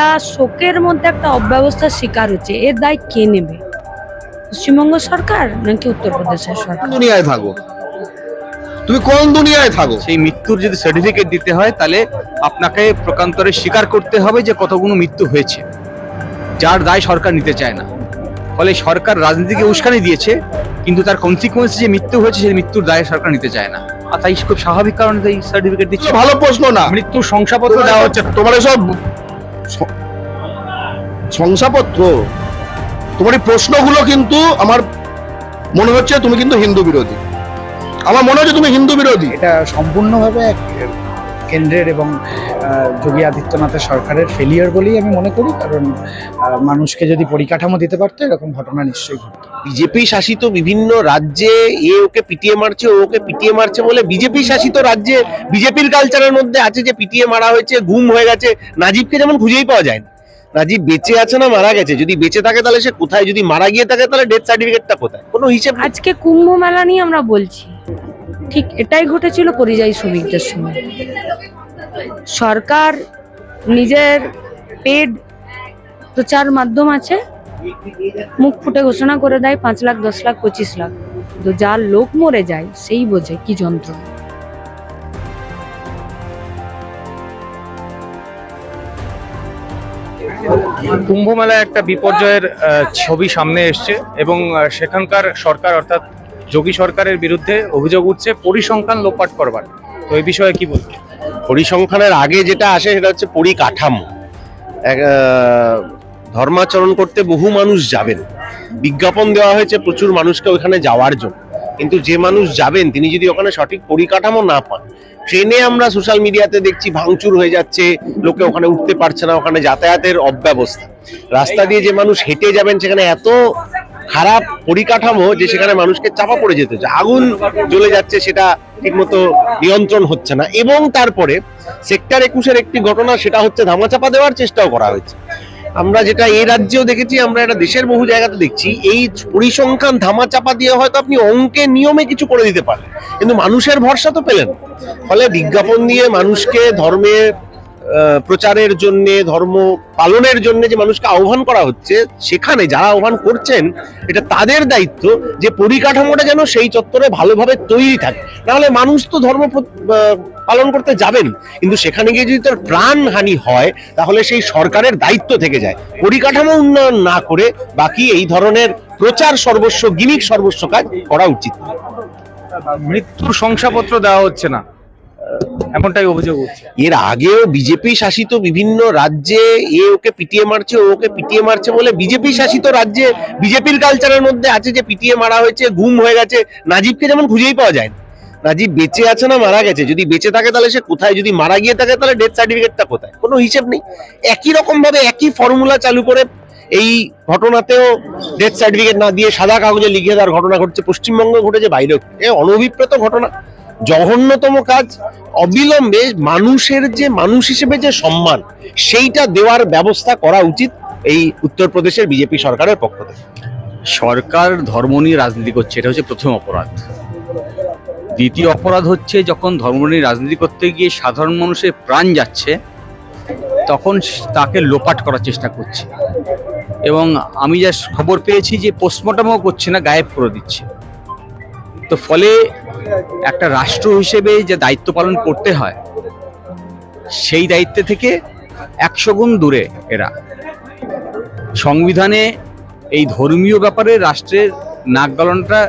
একটা শোকের মধ্যে একটা অব্যবস্থার শিকার হচ্ছে। এর দায় কে নেবে? পশ্চিমবঙ্গ সরকার নাকি উত্তরপ্রদেশের সরকার? দুনিয়ায় থাকো। তুমি কোন দুনিয়ায় থাকো? সেই মৃত্যুর যদি সার্টিফিকেট দিতে হয় তাহলে আপনাকে প্রকান্তরে স্বীকার করতে হবে যে কতগুলো মৃত্যু হয়েছে। যার দায় সরকার নিতে চায় না। ফলে সরকার রাজনীতিকে উস্কানি দিয়েছে কিন্তু তার কনসিকুয়েন্স যে মৃত্যু হয়েছে সেই মৃত্যুর দায় সরকার নিতে চায় না। আর তাই খুব স্বাভাবিক কারণে এই সার্টিফিকেট দিচ্ছে। ভালো প্রশ্ন না। মৃত্যুর শংসাপত্র দেওয়া হচ্ছে তোমার এসব শ- শংসাপত্র। তোমার এই প্রশ্নগুলো কিন্তু আমার মনে হচ্ছে তুমি কিন্তু হিন্দু বিরোধী। আমার মনে হচ্ছে তুমি হিন্দু বিরোধী। এটা সম্পূর্ণভাবে এক কেন্দ্রের এবং যোগী আদিত্যনাথের সরকারের ফেলিয়ার বলেই আমি মনে করি। কারণ আহ, মানুষকে যদি পরিকাঠামো দিতে পারতো এরকম ঘটনা নিশ্চয়ই ঘটতো। বিজেপি শাসিত বিভিন্ন রাজ্যে এ ওকে পিটিয়ে মারছে ও ওকে পিটিয়ে মারছে বলে বিজেপি শাসিত রাজ্যে বিজেপির কালচারের মধ্যে আছে যে পিটিয়ে মারা হয়েছে গুম হয়ে গেছে। নাজিবকে যেমন খুঁজেই পাওয়া যায় না নাজিব বেঁচে আছে না মারা গেছে? যদি বেঁচে থাকে তাহলে সে কোথায়? যদি মারা গিয়ে থাকে তাহলে ডেথ সার্টিফিকেটটা কোথায়? কোনো হিসেব আজকে কুম্ভ মেলা নিয়ে আমরা বলছি। ঠিক এটাই ঘটেছিল পরিযায়ী শ্রমিকদের সময়। সরকার নিজের পেড প্রচার মাধ্যম আছে, মুখ ফুটে ঘোষণা করে দেয় পাঁচ লাখ, দশ লাখ, পঁচিশ লাখ। তো যার লোক মরে যায়, সেই বোঝে কি যন্ত্রণা। কুম্ভ মেলায় একটা বিপর্যয়ের ছবি সামনে এসছে এবং সেখানকার সরকার অর্থাৎ যোগী সরকারের বিরুদ্ধে অভিযোগ উঠছে পরিসংখ্যান লোপাট করবার। তো এই বিষয়ে কি বলব পরিসংখ্যানের আগে যেটা আসে সেটা হচ্ছে পরিকাঠামো। ধর্মাচরণ করতে বহু মানুষ যাবেন। বিজ্ঞাপন দেওয়া হয়েছে প্রচুর মানুষকে ওখানে যাওয়ার জন্য। কিন্তু যে মানুষ যাবেন, তিনি যদি ওখানে সঠিক পরিকাঠামো না পান, ট্রেনে আমরা সোশ্যাল মিডিয়াতে দেখছি ভাঙচুর হয়ে যাচ্ছে, লোকে ওখানে উঠতে পারছে না, ওখানে যাতায়াতের অব্যবস্থা। রাস্তা দিয়ে যে মানুষ হেঁটে যাবেন, সেখানে এত খারাপ পরিকাঠামো যে সেখানে মানুষকে চাপা পড়ে যেতে হচ্ছে আগুন জ্বলে যাচ্ছে সেটা ঠিকমতো নিয়ন্ত্রণ হচ্ছে না। এবং তারপরে সেক্টর একুশের একটি ঘটনা সেটা হচ্ছে ধামাচাপা দেওয়ার চেষ্টাও করা হয়েছে। আমরা যেটা এই রাজ্যেও দেখেছি আমরা এটা দেশের বহু জায়গাতে দেখছি এই পরিসংখ্যান ধামাচাপা দিয়ে হয়তো আপনি অঙ্কে নিয়মে কিছু করে দিতে পারেন কিন্তু মানুষের ভরসা তো পেলেন ফলে বিজ্ঞাপন দিয়ে মানুষকে ধর্মের আহ, প্রচারের জন্য, ধর্ম পালনের জন্য যে মানুষকে আহ্বান করা হচ্ছে, সেখানে যারা আহ্বান করছেন, এটা তাদের দায়িত্ব যে পরিকাঠামোটা যেন সেই চত্বরে ভালোভাবে তৈরি থাকে। নাহলে মানুষ তো ধর্ম পালন করতে যাবেন, কিন্তু সেখানে গিয়ে যদি তার প্রাণহানি হয়, তাহলে সেই সরকারের দায়িত্ব থেকে যায়। পরিকাঠামো উন্নয়ন না করে বাকি এই ধরনের প্রচার সর্বস্ব, গিমিক সর্বস্ব কাজ করা উচিত। মৃত্যুর শংসাপত্র দেওয়া হচ্ছে না। এমনটাই অভিযোগ এর আগেও বিজেপি শাসিত বিভিন্ন রাজ্যে এ ওকে পিটিয়ে মারছে, ও ওকে পিটিয়ে মারছে বলে বিজেপি শাসিত রাজ্যে বিজেপির কালচারের মধ্যে আছে যে পিটিয়ে মারা হয়েছে হয়ে গেছে। নাজিবকে যেমন খুঁজেই পাওয়া যায় নাজিব বেঁচে আছে না মারা গেছে? যদি বেঁচে থাকে তাহলে সে কোথায়? যদি মারা গিয়ে থাকে তাহলে ডেথ সার্টিফিকেটটা কোথায়? কোনো হিসেব নেই। একই রকম ভাবে একই ফর্মুলা চালু করে এই ঘটনাতেও ডেথ সার্টিফিকেট না দিয়ে সাদা কাগজে লিখে দেওয়ার ঘটনা ঘটছে। পশ্চিমবঙ্গে ঘটেছে, বাইরেও এ অনভিপ্রেত ঘটনা। জঘন্যতম কাজ, অবিলম্বে মানুষের যে, মানুষ হিসেবে যে সম্মান, সেইটা দেওয়ার ব্যবস্থা করা উচিত এই উত্তরপ্রদেশের বিজেপি সরকারের পক্ষ থেকে। সরকার ধর্ম নিয়ে রাজনীতি করছে, এটা হচ্ছে প্রথম অপরাধ। দ্বিতীয় অপরাধ হচ্ছে যখন ধর্ম নিয়ে রাজনীতি করতে গিয়ে সাধারণ মানুষের প্রাণ যাচ্ছে, তখন তাকে লোপাট করার চেষ্টা করছে। এবং আমি যা খবর পেয়েছি যে পোস্টমর্টমও করছে না, গায়েব করে দিচ্ছে। তো ফলে একটা রাষ্ট্র হিসেবে যে দায়িত্ব পালন করতে হয়, সেই দায়িত্ব থেকে একশো গুণ দূরে এরা। সংবিধানে এই ধর্মীয় ব্যাপারে রাষ্ট্রের নাক গলনটা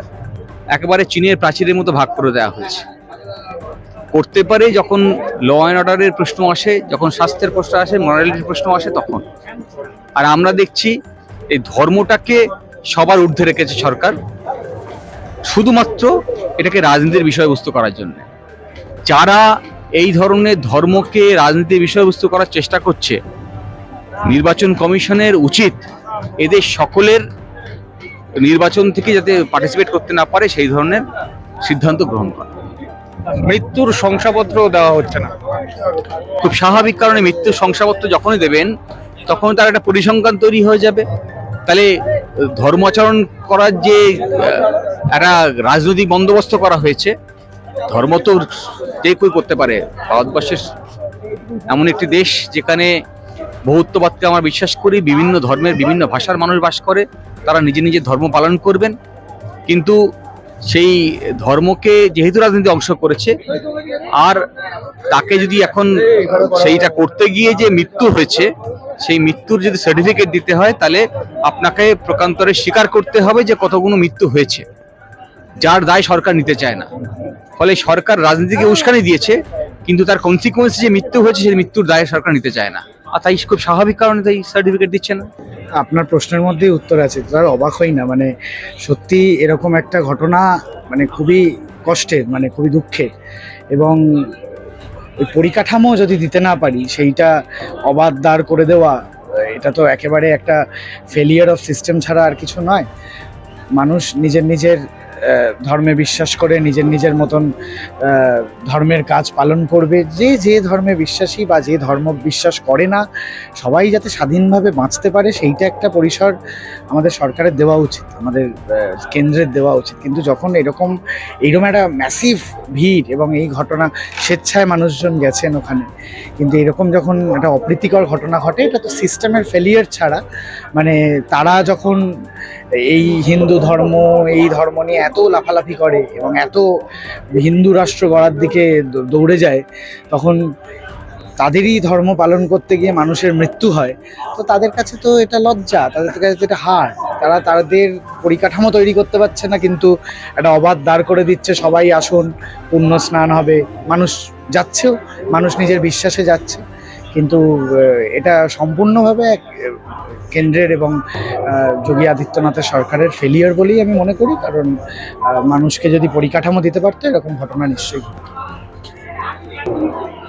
একেবারে চীনের প্রাচীরের মতো ভাগ করে দেওয়া হয়েছে। করতে পারে যখন ল অ্যান্ড অর্ডারের প্রশ্ন আসে, যখন স্বাস্থ্যের প্রশ্ন আসে মরালিটির প্রশ্ন আসে, তখন। আর আমরা দেখছি এই ধর্মটাকে সবার ঊর্ধ্বে রেখেছে সরকার। শুধুমাত্র এটাকে রাজনীতির বিষয়বস্তু করার জন্য। যারা এই ধরনের ধর্মকে রাজনীতির বিষয়বস্তু করার চেষ্টা করছে নির্বাচন কমিশনের উচিত এদের সকলের নির্বাচন থেকে যাতে পার্টিসিপেট করতে না পারে সেই ধরনের সিদ্ধান্ত গ্রহণ করা। মৃত্যুর শংসাপত্র দেওয়া হচ্ছে না। খুব স্বাভাবিক কারণে মৃত্যুর শংসাপত্র যখনই দেবেন তখন তার একটা পরিসংখ্যান তৈরি হয়ে যাবে। তাহলে ধর্মাচরণ করার যে একটা রাজনৈতিক বন্দোবস্ত করা হয়েছে। ধর্ম তো যে করতে পারে। ভারতবর্ষের এমন একটি দেশ যেখানে বহুত্ববাদকে আমরা বিশ্বাস করি, বিভিন্ন ধর্মের বিভিন্ন ভাষার মানুষ বাস করে, তারা নিজে নিজে ধর্ম পালন করবেন। কিন্তু সেই ধর্মকে যেহেতু রাজনীতি অংশ করেছে, আর তাকে যদি এখন সেইটা করতে গিয়ে যে মৃত্যু হয়েছে, সেই মৃত্যুর যদি সার্টিফিকেট দিতে হয়, তাহলে আপনাকে প্রকান্তরে স্বীকার করতে হবে যে কতগুলো মৃত্যু হয়েছে। যার দায় সরকার নিতে চায় না। ফলে সরকার রাজনীতিকে উস্কানি দিয়েছে, কিন্তু তার কনসিকুয়েন্স যে মৃত্যু হয়েছে, সেই মৃত্যুর দায় সরকার নিতে চায় না। আর তাই খুব স্বাভাবিক কারণে তাই সার্টিফিকেট দিচ্ছে না। আপনার প্রশ্নের মধ্যেই উত্তর আছে, তার অবাক হই না। মানে সত্যি এরকম একটা ঘটনা মানে খুবই কষ্টের মানে খুবই দুঃখের। এবং ওই পরিকাঠামো যদি দিতে না পারি, সেইটা অবাধ দাঁড় করে দেওয়া, এটা তো একেবারে একটা ফেলিয়ার অফ সিস্টেম ছাড়া আর কিছু নয়। মানুষ নিজের নিজের ধর্মে বিশ্বাস করে, নিজের নিজের মতন ধর্মের কাজ পালন করবে। যে যে ধর্মে বিশ্বাসী বা যে ধর্ম বিশ্বাস করে না, সবাই যাতে স্বাধীনভাবে বাঁচতে পারে, সেইটা একটা পরিসর আমাদের সরকারের দেওয়া উচিত, আমাদের কেন্দ্রের দেওয়া উচিত। কিন্তু যখন এরকম এইরকম একটা ম্যাসিভ ভিড় এবং এই ঘটনা, স্বেচ্ছায় মানুষজন গেছেন ওখানে, কিন্তু এরকম যখন একটা অপ্রীতিকর ঘটনা ঘটে, এটা তো সিস্টেমের ফেলিয়ার ছাড়া মানে তারা যখন এই হিন্দু ধর্ম, এই ধর্ম নিয়ে এত লাফালাফি করে এবং এত হিন্দু রাষ্ট্র গড়ার দিকে দৌড়ে যায়, তখন তাদেরই ধর্ম পালন করতে গিয়ে মানুষের মৃত্যু হয়। তো তাদের কাছে তো এটা লজ্জা, তাদের কাছে তো এটা হার। তারা তাদের পরিকাঠামো তৈরি করতে পারছে না, কিন্তু একটা অবাধ দাঁড় করে দিচ্ছে, সবাই আসুন, পুণ্য স্নান হবে। মানুষ যাচ্ছেও, মানুষ নিজের বিশ্বাসে যাচ্ছে। কিন্তু এটা সম্পূর্ণভাবে এক কেন্দ্রের এবং যোগী আদিত্যনাথের সরকারের ফেলিয়ার বলেই আমি মনে করি। কারণ মানুষকে যদি পরিকাঠামো দিতে পারতো, এরকম ঘটনা নিশ্চয়ই ঘটতো।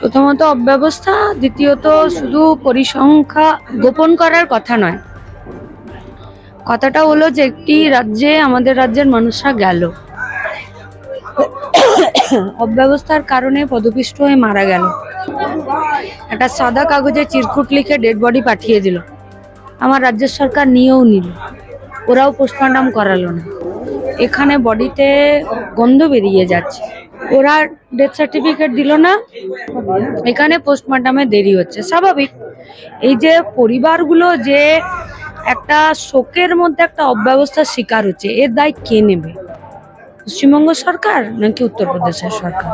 প্রথমত অব্যবস্থা, দ্বিতীয়ত শুধু পরিসংখ্যা গোপন করার কথা নয়। কথাটা হলো যে একটি রাজ্যে, আমাদের রাজ্যের মানুষরা গেল। অব্যবস্থার কারণে পদপিষ্ট হয়ে মারা গেল। একটা সাদা কাগজে চিরকুট লিখে ডেড বডি পাঠিয়ে দিল। আমার রাজ্য সরকার নিয়েও নিল। ওরাও পোস্টমর্টম করালো না। এখানে বডিতে গন্ধ বেরিয়ে যাচ্ছে। ওরা ডেথ সার্টিফিকেট দিল না। এখানে পোস্টমর্টমে দেরি হচ্ছে। স্বাভাবিক। এই যে পরিবারগুলো যে একটা শোকের মধ্যে একটা অব্যবস্থার শিকার হচ্ছে, এর দায় কে নেবে? পশ্চিমবঙ্গ সরকার নাকি উত্তরপ্রদেশের সরকার?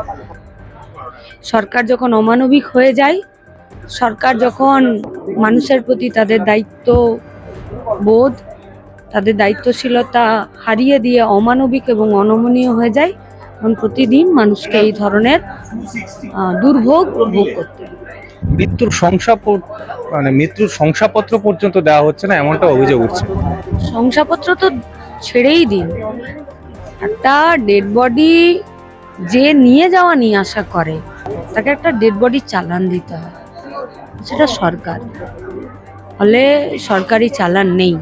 সরকার যখন অমানবিক হয়ে যায় সরকার যখন মানুষের প্রতি তাদের দায়িত্ব বোধ তাদের দায়িত্বশীলতা হারিয়ে দিয়ে অমানবিক এবং অনমনীয় হয়ে যায় তখন প্রতিদিন মানুষকে এই ধরনের দুর্ভোগ ভোগ করতে মৃত্যুর শংসাপত্র মানে মৃত্যুর শংসাপত্র পর্যন্ত দেওয়া হচ্ছে না এমনটা অভিযোগ উঠছে। শংসাপত্র তো ছেড়েই দিন। একটা ডেড বডি যে নিয়ে যাওয়া নিয়ে আসা করে তাকে একটা ডেড বডি চালান দিতে হয়। সেটা সরকার। ফলে সরকারি চালান নেই।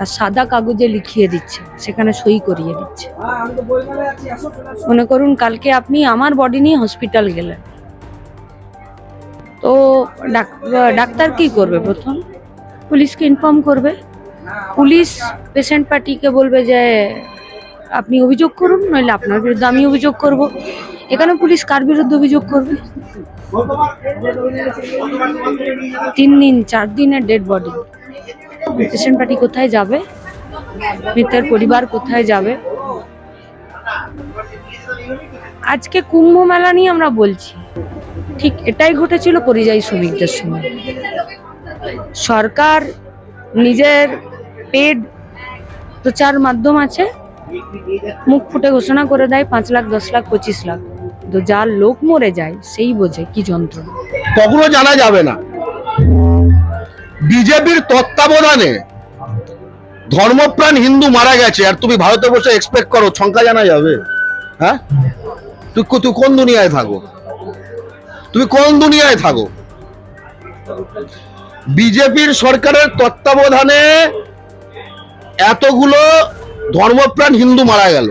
আর সাদা কাগজে লিখিয়ে দিচ্ছে। সেখানে সই করিয়ে দিচ্ছে। মনে করুন, কালকে আপনি আমার বডি নিয়ে হসপিটাল গেলেন। তো ডাক্তার কি করবে প্রথম? পুলিশকে ইনফর্ম করবে? পুলিশ পেশেন্ট পার্টিকে বলবে যে, আপনি অভিযোগ করুন, নইলে আপনার বিরুদ্ধে আমি অভিযোগ করব। এখানে পুলিশ কার বিরুদ্ধে অভিযোগ করবে? তিন দিন, চার দিনের ডেড বডি স্টেশন পার্টি কোথায় যাবে? মৃতের পরিবার কোথায় যাবে? আজকে কুম্ভ মেলা নিয়ে আমরা বলছি। ঠিক এটাই ঘটেছিল পরিযায়ী শ্রমিকদের সময় সরকার নিজের পেড প্রচার মাধ্যম আছে। মুখ ফুটে ঘোষণা করে দেয় পাঁচ লাখ, দশ লাখ, পঁচিশ লাখ। তো যার লোক মরে যায়, সেই বোঝে কি যন্ত্রণা। কখনো জানা যাবে না। বিজেপির তত্ত্বাবধানে ধর্মপ্রাণ হিন্দু মারা গেছে, আর তুমি ভারতে বসে এক্সপেক্ট করো, সংখ্যা জানা যাবে। হ্যাঁ? তুই তুই কোন দুনিয়ায় থাকো? তুমি কোন দুনিয়ায় থাকো? বিজেপির সরকারের তত্ত্বাবধানে এতগুলো ধর্মপ্রাণ হিন্দু মারা গেল।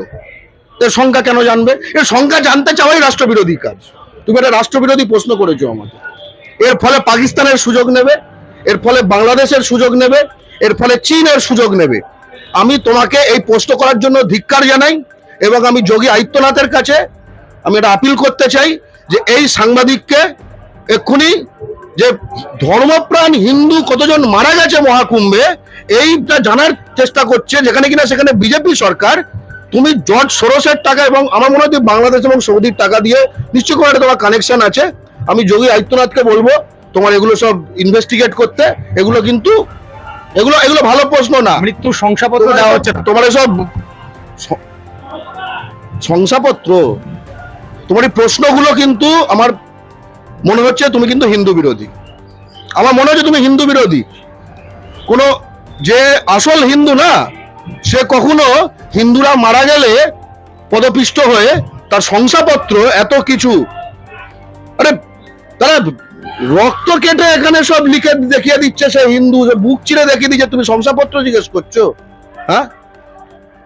এর সংখ্যা কেন জানবে? এর সংখ্যা জানতে চাওয়াই রাষ্ট্রবিরোধী কাজ। তুমি একটা রাষ্ট্রবিরোধী প্রশ্ন করেছ আমাকে। এর ফলে পাকিস্তানের সুযোগ নেবে, এর ফলে বাংলাদেশের সুযোগ নেবে, এর ফলে চীনের সুযোগ নেবে। আমি তোমাকে এই প্রশ্ন করার জন্য ধিক্কার জানাই এবং আমি যোগী আদিত্যনাথের কাছে আমি এটা আপিল করতে চাই যে এই সাংবাদিককে এক্ষুনি যে ধর্মপ্রাণ হিন্দু কতজন মারা গেছে মহাকুম্ভে, এইটা জানার চেষ্টা করছে যেখানে কিনা সেখানে বিজেপি সরকার তুমি জর্জ সরোসের টাকা এবং আমার মনে হয় বাংলাদেশ এবং সৌদির টাকা দিয়ে নিশ্চয় করে একটা তোমার কানেকশন আছে। আমি যোগী আদিত্যনাথকে বলব তোমার এগুলো সব ইনভেস্টিগেট করতে। এগুলো কিন্তু এগুলো এগুলো ভালো প্রশ্ন না। মৃত্যু শংসাপত্র দেওয়া হচ্ছে তোমার এসব স- শংসাপত্র তোমার এই প্রশ্নগুলো কিন্তু আমার মনে হচ্ছে তুমি কিন্তু হিন্দু বিরোধী। আমার মনে হচ্ছে তুমি হিন্দু বিরোধী। কোনো যে আসল হিন্দু না সে কখনো হিন্দুরা মারা গেলে পদপিষ্ট হয়ে তার শংসাপত্র, এত কিছু। আরে, তারা রক্ত কেটে এখানে সব লিখে দেখিয়ে দিচ্ছে সে হিন্দু বুক চিরে দেখিয়ে দিচ্ছে, তুমি শংসাপত্র জিজ্ঞেস করছ? হ্যাঁ?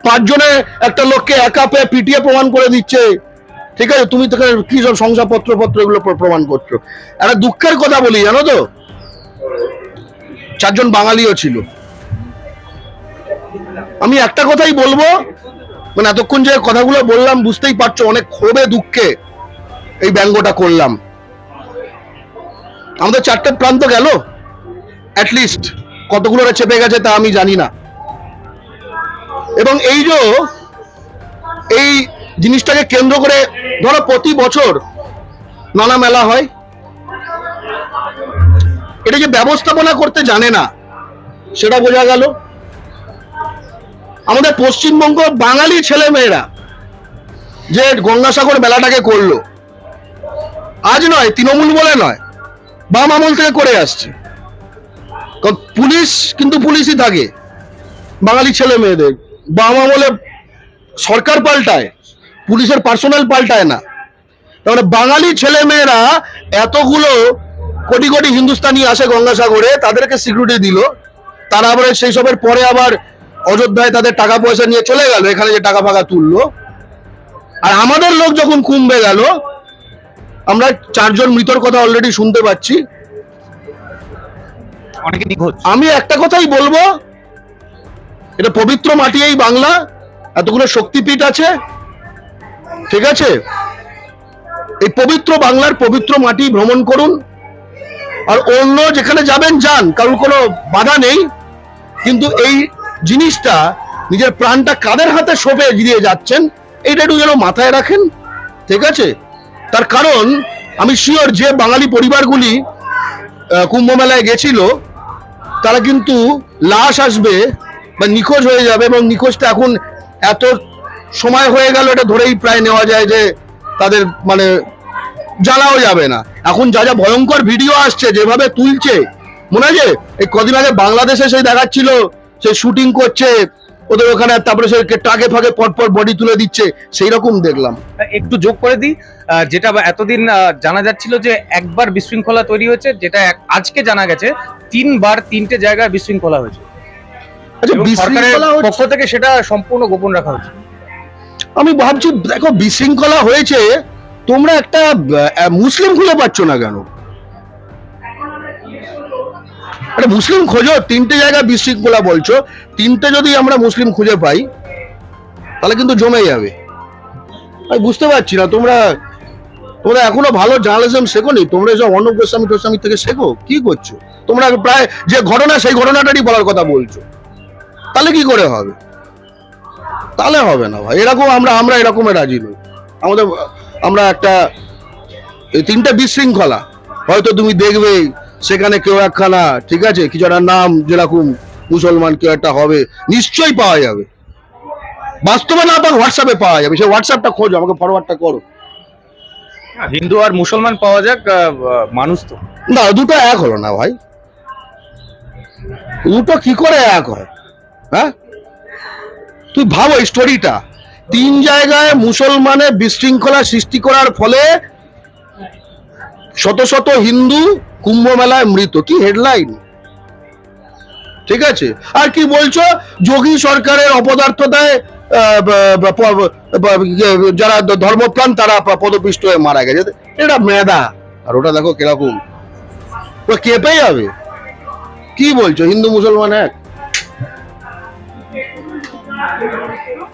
পাঁচজনে একটা লোককে একা পেয়ে পিটিয়ে প্রমাণ করে দিচ্ছে। ঠিক আছে, তুমি তোকে কি সব শংসাপত্র পত্র এগুলো প্রমাণ করছ? একটা দুঃখের কথা বলি, জানো তো? চারজন বাঙালিও ছিল। আমি একটা কথাই বলব মানে এতক্ষণ যে কথাগুলো বললাম, বুঝতেই পারছ অনেক ক্ষোভে, দুঃখে এই ব্যঙ্গটা করলাম। আমাদের চারটে প্রান্ত গেল। অ্যাটলিস্ট কতগুলো চেপে গেছে তা আমি জানি না। এবং এই যে এই জিনিসটাকে কেন্দ্র করে ধরো প্রতি বছর নানা মেলা হয়। এটা যে ব্যবস্থাপনা করতে জানে না, সেটা বোঝা গেল। আমাদের পশ্চিমবঙ্গ বাঙালি ছেলে মেয়েরা যে গঙ্গাসাগর মেলাটাকে করল, আজ নয়, তৃণমূল বলে নয়, বাম আমল থেকে করে আসছে। পুলিশ কিন্তু পুলিশই থাকে, বাঙালি ছেলে মেয়েদের বাম আমলে সরকার পাল্টায়, পুলিশের পার্সোনাল পাল্টায় না। তাহলে বাঙালি ছেলে মেয়েরা এতগুলো কোটি কোটি হিন্দুস্তানি আসে গঙ্গাসাগরে, তাদেরকে সিকিউরিটি দিল, তারা আবার সেই সবের পরে আবার অযোধ্যায় তাদের টাকা পয়সা নিয়ে চলে গেল এখানে যে টাকা ফাকা তুললো। আর আমাদের লোক যখন কুম্ভে গেল আমরা চারজন মৃতর কথা অলরেডি শুনতে পাচ্ছি। অনেকে নিখোঁজ। আমি একটা কথাই বলব এটা পবিত্র মাটি এই বাংলা এতগুলো শক্তিপীঠ আছে ঠিক আছে? এই পবিত্র বাংলার পবিত্র মাটি ভ্রমণ করুন। আর অন্য যেখানে যাবেন যান কারোর কোনো বাধা নেই। কিন্তু এই জিনিসটা নিজের প্রাণটা কাদের হাতে সঁপে দিয়ে যাচ্ছেন এটা একটু যেন মাথায় রাখেন, ঠিক আছে? তার কারণ, আমি শিওর যে বাঙালি পরিবারগুলি কুম্ভ মেলায় গেছিল, তারা কিন্তু লাশ আসবে বা নিখোঁজ হয়ে যাবে এবং নিখোঁজটা এখন এত সময় হয়ে গেল, এটা ধরেই প্রায় নেওয়া যায় যে তাদের মানে জ্বালাও যাবে না। এখন যা যা ভয়ঙ্কর ভিডিও আসছে, যেভাবে তুলছে, মনে আছে? এই কদিন আগে বাংলাদেশে সেই দেখাচ্ছিল সে শুটিং করছে ওদের ওখানে তারপরে সে ট্রাকে ফাঁকে পরপর বডি তুলে দিচ্ছে সেই রকম দেখলাম একটু যোগ করে দিই যেটা এতদিন জানা যাচ্ছিল যে একবার বিশৃঙ্খলা তৈরি হয়েছে যেটা আজকে জানা গেছে তিনবার তিনটে জায়গায় বিশৃঙ্খলা হয়েছে। আচ্ছা পক্ষ থেকে সেটা সম্পূর্ণ গোপন রাখা হয়েছে। আমি ভাবছি দেখো বিশৃঙ্খলা হয়েছে তোমরা একটা মুসলিম খুঁজে পাচ্ছ না কেন? একটা মুসলিম খোঁজো, তিনটে জায়গায় বিশৃঙ্খলা বলছো, তিনটে যদি আমরা মুসলিম খুঁজে পাই, তাহলে কিন্তু জমে যাবে। আমি বুঝতে পারছি না, তোমরা তোমরা এখনও ভালো জার্নালিজম শেখোনি, তোমরা এসব অর্ণব গোস্বামী টোস্বামী থেকে শেখো? কি করছ? তোমরা প্রায় যে ঘটনা, সেই ঘটনাটারই বলার কথা বলছো। তাহলে কি করে হবে? তাহলে হবে না ভাই, এরকম আমরা আমরা এরকমের রাজি নই। আমাদের, আমরা একটা তিনটা বিশৃঙ্খলা, হয়তো তুমি দেখবে সেখানে কেউ একখানা ঠিক আছে? কিছু একটা নাম যেরকম মুসলমান কেউ একটা হবে নিশ্চয়ই পাওয়া যাবে। বাস্তবে না পাক হোয়াটসঅ্যাপে পাওয়া যাবে। সেই হোয়াটসঅ্যাপটা খোঁজো আমাকে ফরওয়ার্ডটা করো। হিন্দু আর মুসলমান পাওয়া যাক মানুষ তো। না দুটো এক হলো না ভাই। দুটো কি করে এক হয়? হ্যাঁ? তুই ভাবো স্টোরিটা তিন জায়গায় মুসলমানের বিশৃঙ্খলা সৃষ্টি করার ফলে শত শত হিন্দু কুম্ভ মেলায় মৃত, কি হেডলাইন ঠিক আছে? আর কি বলছো? যোগী সরকারের অপদার্থতায় ইয়ে, যারা ধর্মপ্রাণ, তারা পদপিষ্ট হয়ে মারা গেছে। এটা মেদা আর ওটা দেখো কীরকম। কেঁপে যাবে? কি বলছো? হিন্দু মুসলমান এক?